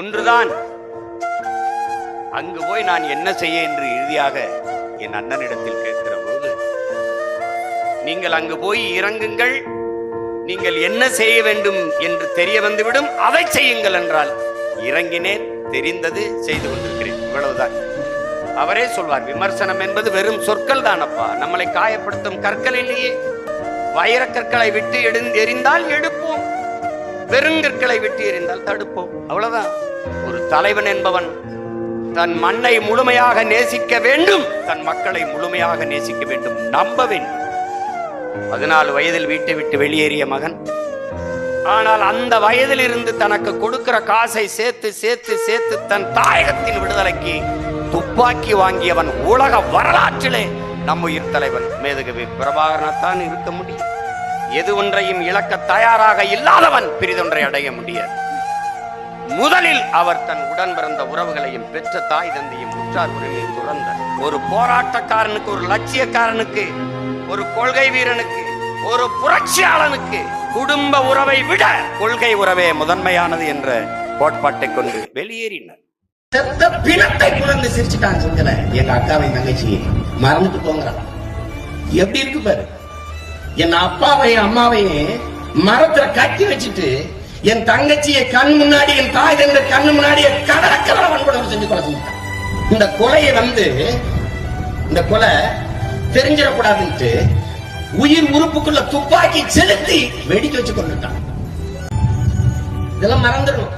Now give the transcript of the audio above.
ஒன்றுதான். அங்கு போய் நான் என்ன செய்ய என்று இறுதியாக என் அண்ணனிடத்தில் கேட்கிற போது நீங்கள் அங்கு போய் இறங்குங்கள். நீங்கள் என்ன செய்ய வேண்டும் என்று தெரிய வந்துவிடும். அதை செய்யுங்கள் என்றால் இறங்கினேன் தெரிந்தது செய்து கொண்டிருக்கிறேன். இவ்வளவுதான். அவரே சொல்வார் விமர்சனம் என்பது வெறும் சொற்கள் தானப்பா நம்மளை காயப்படுத்தும் கற்கள் இல்லையே. வைரக்கற்களை விட்டு எடுந்து எறிந்தால் எடுப்பு பெருங்கற்களை வெட்டி எறிந்தால் தடுப்போம். அவ்வளவுதான். ஒரு தலைவன் என்பவன் தன் மண்ணை முழுமையாக நேசிக்க வேண்டும். தன் மக்களை முழுமையாக நேசிக்க வேண்டும். நம்ப வேண்டும் பதினாலு வயதில் வீட்டை விட்டு வெளியேறிய மகன் ஆனால் அந்த வயதில் இருந்து தனக்கு கொடுக்கிற காசை சேர்த்து சேர்த்து சேர்த்து தன் தாயகத்தின் விடுதலைக்கு துப்பாக்கி வாங்கியவன் உலக வரலாற்றிலே நம்ம உயிர் தலைவன். மேதகவி பிரபாகரனத்தான் இருக்க முடியும். எது ஒன்றையும் இழக்க தயாராக இல்லாதவன் பிரிதொன்றை அடைய முடியாது. முதலில் அவர் தன் உடன் பிறந்த உறவுகளையும் பெற்ற தாய் தந்தையும் உற்றார் உரிமையும் துறந்த ஒரு போராட்டக்காரனுக்கு ஒரு லட்சியக்காரனுக்கு ஒரு கொள்கை வீரனுக்கு ஒரு புரட்சியாளனுக்கு குடும்ப உறவை விட கொள்கை உறவே முதன்மையானது என்ற கோட்பாட்டை கொண்டு வெளியேறினார். செத்த பிணத்தை குழந்தை சிரிச்சுட்டான் செஞ்சல எங்க அக்காவை தங்கச்சி. மறந்துட்டு போங்கிறான் எப்படி இருக்கு பாரு? என் அப்பாவையும் அம்மாவையும் மரத்துல கட்டி வச்சுட்டு என் தங்கச்சியை கண் முன்னாடி என் தாய் தந்த கண் முன்னாடி கடற்கரை வன்கொடுமை செஞ்சு கொலை செஞ்சுட்டான். இந்த கொலையை வந்து இந்த கொலை தெரிஞ்சிடக்கூடாதுன்ட்டு உயிர் உறுப்புக்குள்ள துப்பாக்கி செலுத்தி வெடிக்க வச்சு கொண்டுட்டான். இதெல்லாம் மறந்துடும்